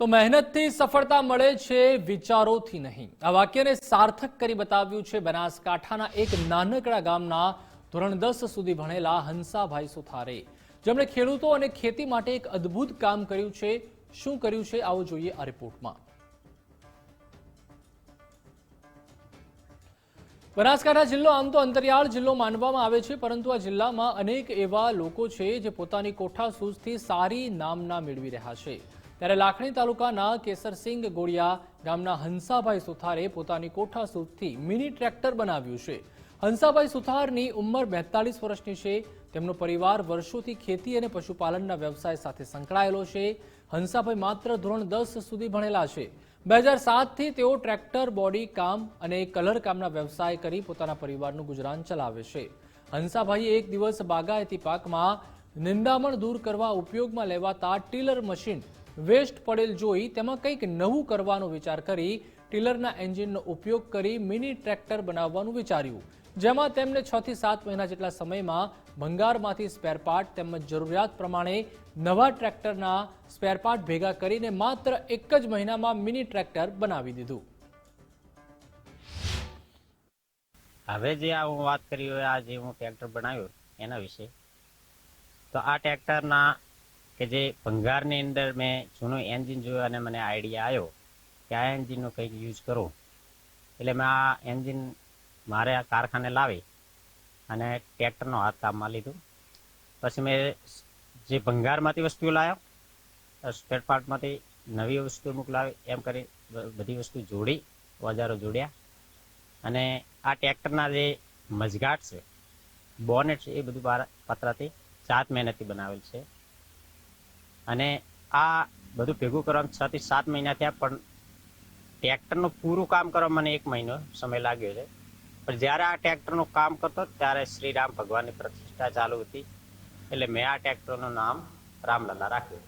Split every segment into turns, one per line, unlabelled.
તો મહેનતથી સફળતા મળે છે, વિચારોથી નહીં. આ વાક્યને સાર્થક કરી બતાવ્યું છે બનાસકાંઠાના એક નાનકડા ગામના ધોરણ દસ સુધી ભણેલા હંસાભાઈ સુથારે. જેમણે ખેડૂતો અને ખેતી માટે એક અદ્ભુત કામ કર્યું છે. શું કર્યું છે, આવો જોઈએ આ રિપોર્ટમાં. બનાસકાંઠા જિલ્લો આમ તો અંતરિયાળ જિલ્લો માનવામાં આવે છે, પરંતુ આ જિલ્લામાં અનેક એવા લોકો છે જે પોતાની કોઠા સૂઝથી સારી નામના મેળવી રહ્યા છે. ત્યારે લાખણી તાલુકાના કેસરસિંગ ગોળિયા ગામના હંસાભાઈ સુથારે પોતાની કોઠા સૂઝથી મિની ટ્રેક્ટર બનાવ્યું છે. હંસાભાઈ સુથારની ઉંમર બેતાલીસ વર્ષની છે. તેમનો પરિવાર વર્ષોથી ખેતી અને પશુપાલનના વ્યવસાય સાથે સંકળાયેલો છે. હંસાભાઈ માત્ર ધોરણ દસ સુધી ભણેલા છે. બે હજાર સાતથી તેઓ ટ્રેક્ટર, બોડી કામ અને કલર કામના વ્યવસાય કરી પોતાના પરિવારનું ગુજરાન ચલાવે છે. હંસાભાઈએ એક દિવસ બાગાયતી પાકમાં નિંદામણ દૂર કરવા ઉપયોગમાં લેવાતા ટીલર મશીન વેસ્ટ પડેલ જોઈ તેમાં કંઈક નવું કરવાનો વિચાર કરી ટીલરના એન્જિનનો ઉપયોગ કરી મિની ટ્રેક્ટર બનાવવાનું વિચાર્યું. જેમાં તેમને છ થી સાત મહિના જેટલા સમયમાં ભંગારમાંથી સ્પેરપાર્ટ તેમજ જરૂરિયાત પ્રમાણે નવા ટ્રેક્ટરના સ્પેરપાર્ટ ભેગા કરીને માત્ર એક જ મહિનામાં મિની ટ્રેક્ટર બનાવી દીધું.
હવે જે આ હું વાત કરી હોય, આ જે હું ટ્રેક્ટર બનાવ્યું એના વિશે, તો આ ટ્રેક્ટરના કે જે ભંગારની અંદર મેં જૂનું એન્જિન જોયું અને મને આઈડિયા આવ્યો કે આ એન્જિનનો કંઈક યુઝ કરું. એટલે મેં આ એન્જિન મારે આ કારખાને લાવી અને ટ્રેક્ટરનો હાથ કામમાં લીધું. પછી મેં જે ભંગારમાંથી વસ્તુઓ લાવ્યો સ્પેર પાર્ટમાંથી નવી વસ્તુ અમુક એમ કરી બધી વસ્તુ જોડી, ઓજારો જોડ્યા. અને આ ટ્રેક્ટરના જે મજગાટ છે, બોનેટ છે, એ બધું બાર- પતરાથી સાત મહેનતથી બનાવેલ છે. અને આ બધું ભેગું કરવામાં છ થી સાત મહિના થયા, પણ ટ્રેક્ટરનું પૂરું કામ કરવા મને એક મહિનો સમય લાગ્યો છે. પણ જ્યારે આ ટ્રેક્ટરનું કામ કરતો ત્યારે શ્રી રામ ભગવાનની પ્રતિષ્ઠા ચાલુ હતી. એટલે મેં આ ટ્રેક્ટરનું નામ રામલલા રાખ્યું.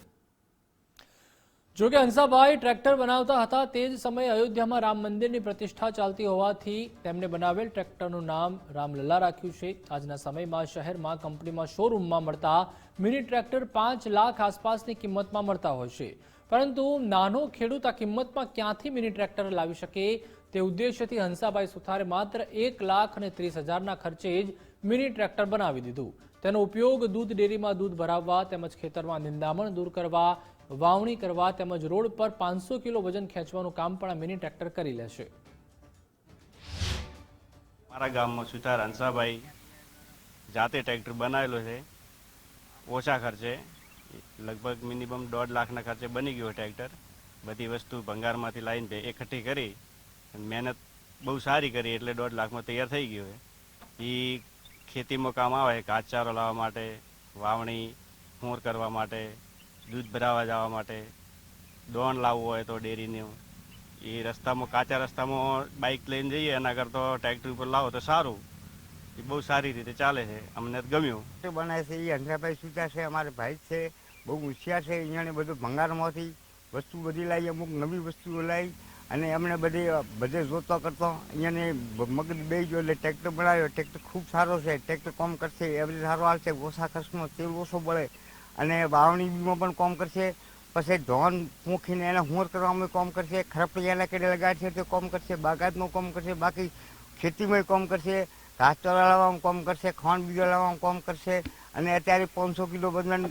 જો કે હંસાભાઈ ટ્રેક્ટર બનાવતા હતા, તે જ સમયે અયોધ્યામાં રામ મંદિરની પ્રતિષ્ઠા ચાલતી હોવાથી તેમણે બનાવેલ ટ્રેક્ટરનું નામ રામલલ્લા રાખ્યું છે. આજના સમયમાં શહેરમાં, કંપનીમાં શોરૂમમાં મળતા મિની ટ્રેક્ટર પાંચ લાખ આસપાસની કિંમતમાં મળતા હોય છે. પરંતુ નાનો ખેડૂત આ કિંમતમાં ક્યાંથી મિની ટ્રેક્ટર લાવી શકે? તે ઉદ્દેશ્યથી હંસાભાઈ સુથારે માત્ર એક લાખ અને ત્રીસ હજારના ખર્ચે જ મિની ટ્રેક્ટર બનાવી દીધું. તેનો ઉપયોગ દૂધ ડેરીમાં દૂધ ભરાવવા તેમજ ખેતરમાં નિંદામણ દૂર કરવા, વાવણી કરવા તેમજ રોડ પર પાંચસો કિલો વજન ખેંચવાનું કામ પણ આ મિની ટ્રેક્ટર કરી લેશે.
મારા ગામમાં સુથાર હંસાભાઈ જાતે ટ્રેક્ટર બનાવેલો છે. ઓછા ખર્ચે, લગભગ મિનિમમ દોઢ લાખના ખર્ચે બની ગયો ટ્રેક્ટર. બધી વસ્તુ ભંગારમાંથી લાવીને એકઠી કરી મહેનત બહુ સારી કરી, એટલે દોઢ લાખમાં તૈયાર થઈ ગયું એ ખેતીમાં કામ આવે, ઘાસચારો લાવવા માટે, વાવણી ફોર કરવા માટે, દૂધ ભરાવા જવા માટે દોણ લાવવું હોય તો ડેરીનું. એ રસ્તામાં, કાચા રસ્તામાં બાઇક લઈને જઈએ, એના કરતાં ટ્રેક્ટર ઉપર લાવો તો સારું. એ બહુ સારી રીતે ચાલે છે, અમને ગમ્યું.
બનાવે છે એ હંસાભાઈ સુતા છે, અમારે ભાઈ છે, બહુ હોશિયાર છે અહીંયા બધું ભંગારમાંથી વસ્તુ બધી લાવી, અમુક નવી વસ્તુઓ લાવી અને એમણે બધી બધે જોતો કરતો. અહીંયાને મગજ બે જો એટલે ટ્રેક્ટર બનાવ્યો. ટ્રેક્ટર ખૂબ સારો છે. ટ્રેક્ટર કોમ કરશે એવરેજ સારો હાલશે. ઓછા ખર્ચમાં તેલ ઓછો બળે. અને વાવણીમાં પણ કોમ કરશે. પછી ધોન પૂંખીને એને હોર કરવામાં કોમ કરશે. ખરપડિયાના કેડે લગાડશે તે કોમ કરશે. બાગાતમાં કોમ કરશે. બાકી ખેતીમાં કોમ કરશે. ઘાસ ચોરા લાવવામાં કોમ કરશે. ખાંડ બીજો લાવવામાં કોમ કરશે. અને અત્યારે પાંચસો કિલો વજન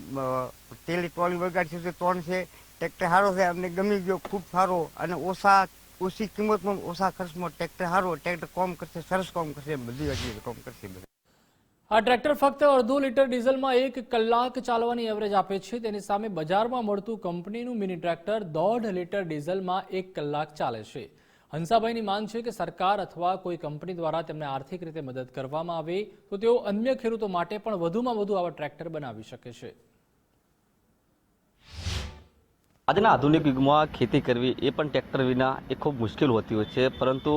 તેલી ટ્રોલી વગાડશે તે ત્રણ છે. ટ્રેક્ટર સારો છે અમને ગમી ગયો ખૂબ સારો અને ઓછા, ઓછી કિંમતમાં ઓછા ખર્ચમાં ટ્રેક્ટર સારો, ટ્રેક્ટર કોમ કરશે, સરસ કોમ કરશે બધી વસ્તુ કોમ કરશે બધું.
આ ટ્રેક્ટર ફક્ત અડધો લીટર ડીઝલમાં એક કલાક ચાલવાની એવરેજ આપે છે. તેની સામે બજારમાં મળતું કંપનીનું મિની ટ્રેક્ટર દોઢ લીટર ડીઝલમાં એક કલાક ચાલે છે. હંસાભાઈની માંગ છે કે સરકાર અથવા કોઈ કંપની દ્વારા તેમને આર્થિક રીતે મદદ કરવામાં આવે તો તેઓ અન્ય ખેડૂતો માટે પણ વધુમાં વધુ આવા ટ્રેક્ટર બનાવી શકે છે.
આજના આધુનિક યુગમાં ખેતી કરવી એ પણ ટ્રેક્ટર વિના એ ખૂબ મુશ્કેલ હોતી હોય છે. પરંતુ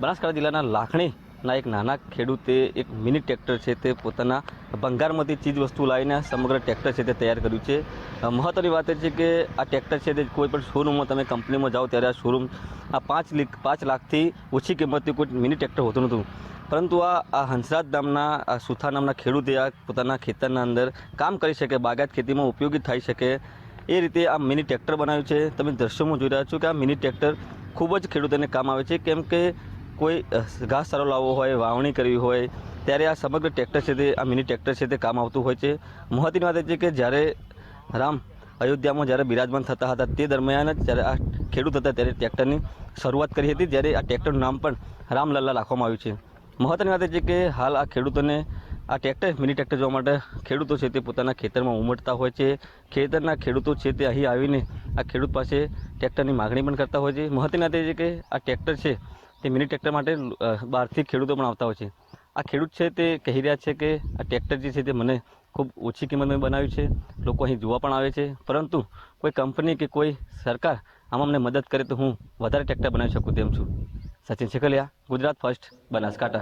બનાસકાંઠા જિલ્લાના લાખણીના એક નાના ખેડૂતે એક મિની ટ્રેક્ટર છે તે પોતાના ભંગારમાંથી ચીજ વસ્તુ લાવીને સમગ્ર ટ્રેક્ટર છે તે તૈયાર કર્યું છે. મહત્ત્વની વાત એ છે કે આ ટ્રેક્ટર છે તે કોઈ પણ શોરૂમમાં તમે કંપનીમાં જાઓ ત્યારે આ શોરૂમ આ પાંચ લીખ પાંચ લાખથી ઓછી કિંમતથી કોઈ મિની ટ્રેક્ટર હોતું નહોતું. પરંતુ આ આ હંસરાજ નામના, આ સુથાર નામના ખેડૂતે આ પોતાના ખેતરના અંદર કામ કરી શકે, બાગાયત ખેતીમાં ઉપયોગી થઈ શકે એ રીતે આ મિની ટ્રેક્ટર બનાવ્યું છે. તમે દ્રશ્યોમાં જોઈ રહ્યા છો કે આ મિની ટ્રેક્ટર ખૂબ જ ખેડૂતોને કામ આવે છે. કેમ કે કોઈ ઘાસ સારો લાવવો હોય, વાવણી કરવી હોય, ત્યારે આ સમગ્ર ટ્રેક્ટર છે તે, આ મિની ટ્રેક્ટર છે તે કામ આવતું હોય છે. મહત્વની વાત એ છે કે જ્યારે રામ અયોધ્યામાં જ્યારે બિરાજમાન થતા હતા તે દરમિયાન જ જ્યારે આ ખેડૂત હતા ત્યારે ટ્રેક્ટરની શરૂઆત કરી હતી. જ્યારે આ ટ્રેક્ટરનું નામ પણ રામલલ્લા રાખવામાં આવ્યું છે. મહત્વની વાત એ છે કે હાલ આ ખેડૂતોને આ ટ્રેક્ટર મિની ટ્રેક્ટર જોવા માટે ખેડૂતો છે તે પોતાના ખેતરમાં ઉમટતા હોય છે. ખેતરના ખેડૂતો છે તે અહીં આવીને આ ખેડૂત પાસે ટ્રેક્ટરની માગણી પણ કરતા હોય છે. મહત્વના તે છે કે આ ટ્રેક્ટર છે તે મિની ટ્રેક્ટર માટે બહારથી ખેડૂતો પણ આવતા હોય છે. આ ખેડૂત છે તે કહી રહ્યા છે કે આ ટ્રેક્ટર જે છે તે મને ખૂબ ઓછી કિંમતમાં બનાવ્યું છે. લોકો અહીં જોવા પણ આવે છે. પરંતુ કોઈ કંપની કે કોઈ સરકાર આમાં અમને મદદ કરે તો હું વધારે ટ્રેક્ટર બનાવી શકું તેમ છું. સચિન શેખલિયા ગુજરાત ફર્સ્ટ બનાસકાંઠા.